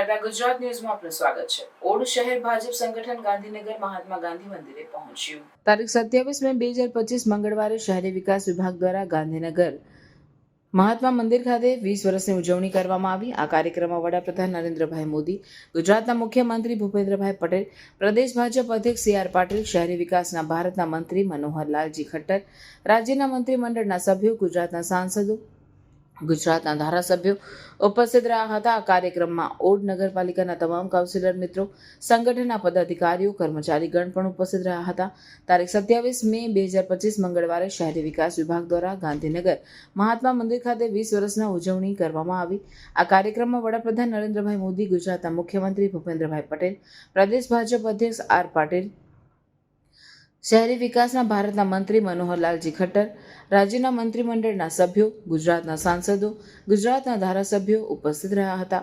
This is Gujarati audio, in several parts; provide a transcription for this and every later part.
ટાટા ગુજરાત ન્યૂઝમાં આપનું સ્વાગત છે. ઓડ શહેર ભાજપ સંગઠન ગાંધીનગર મહાત્મા ગાંધી મંદિરે પહોંચ્યું. તારીખ સત્યાવીસ મે બે હજાર પચીસ મંગળવારે શહેરી વિકાસ વિભાગ દ્વારા ગાંધીનગર મહાત્મા મંદિર ખાતે વીસ વર્ષની ઉજવણી કરવામાં આવી. આ કાર્યક્રમમાં વડાપ્રધાન નરેન્દ્રભાઈ મોદી, ગુજરાતના મુખ્યમંત્રી ભૂપેન્દ્રભાઈ પટેલ, પ્રદેશ ભાજપ અધ્યક્ષ સી આર પાટીલ, શહેરી વિકાસના ભારતના મંત્રી મનોહરલાલજી ખટ્ટર, રાજ્યના મંત્રીમંડળના સભ્યો, ગુજરાતના સાંસદો ગુજરાતના ધારાસભ્યો ઉપસ્થિત રહ્યા હતા. આ કાર્યક્રમમાં ઓડ નગરપાલિકાના તમામ કાઉન્સિલર મિત્રો, સંગઠનના પદાધિકારીઓ, કર્મચારીગણ પણ ઉપસ્થિત રહ્યા હતા. તારીખ સત્યાવીસ મે બે હજાર પચીસ મંગળવારે શહેરી વિકાસ વિભાગ દ્વારા ગાંધીનગર મહાત્મા મંદિર ખાતે વીસ વર્ષના ઉજવણી કરવામાં આવી. આ કાર્યક્રમમાં વડાપ્રધાન નરેન્દ્રભાઈ મોદી, ગુજરાતના મુખ્યમંત્રી ભૂપેન્દ્રભાઈ પટેલ, પ્રદેશ ભાજપ અધ્યક્ષ આર પાટીલ શહેરી વિકાસના ભારતના મંત્રી મનોહરલાલજી ખટ્ટર, રાજ્યના મંત્રીમંડળના સભ્યો, ગુજરાતના સાંસદો, ગુજરાતના ધારાસભ્યો ઉપસ્થિત રહ્યા હતા.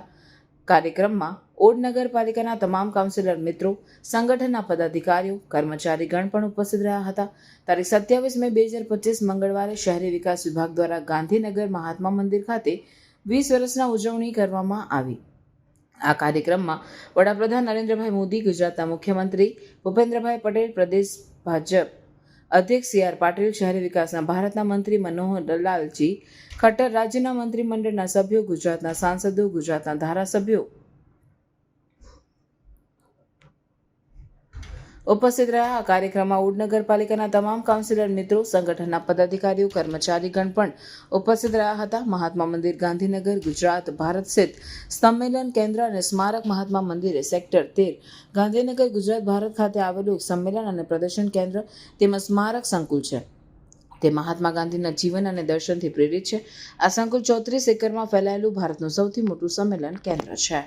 કાર્યક્રમમાં ઓડ નગરપાલિકાના તમામ કાઉન્સિલર મિત્રો, સંગઠનના પદાધિકારીઓ, કર્મચારીગણ પણ ઉપસ્થિત રહ્યા હતા. તારીખ સત્યાવીસ મે બે હજાર પચીસ મંગળવારે શહેરી વિકાસ વિભાગ દ્વારા ગાંધીનગર મહાત્મા મંદિર ખાતે વીસ વર્ષના ઉજવણી કરવામાં આવી. આ કાર્યક્રમમાં વડાપ્રધાન નરેન્દ્રભાઈ મોદી, ગુજરાતના મુખ્યમંત્રી ભૂપેન્દ્રભાઈ પટેલ, પ્રદેશ ભાજપ અધ્યક્ષ સી આર પાટીલ શહેરી વિકાસના ભારતના મંત્રી મનોહર દલાલજી, ખટ્ટર રાજ્યના મંત્રીમંડળના સભ્યો, ગુજરાતના સાંસદો, ગુજરાતના ધારાસભ્યો ઉપસ્થિત રહ્યા આ કાર્યક્રમમાં ઉડ નગરપાલિકાના તમામ કાઉન્સિલર મિત્રો, સંગઠનના પદાધિકારીઓ, કર્મચારીગણ પણ ઉપસ્થિત રહ્યા હતા. મહાત્મા મંદિર, ગાંધીનગર, ગુજરાત, ભારત સ્થિત સંમેલન કેન્દ્ર અને સ્મારક મહાત્મા મંદિરે સેક્ટર તેર, ગાંધીનગર, ગુજરાત, ભારત ખાતે આવેલું સંમેલન અને પ્રદર્શન કેન્દ્ર તેમજ સ્મારક સંકુલ છે. તે મહાત્મા ગાંધીના જીવન અને દર્શનથી પ્રેરિત છે. આ સંકુલ ચોત્રીસ એકરમાં ફેલાયેલું ભારતનું સૌથી મોટું સંમેલન કેન્દ્ર છે.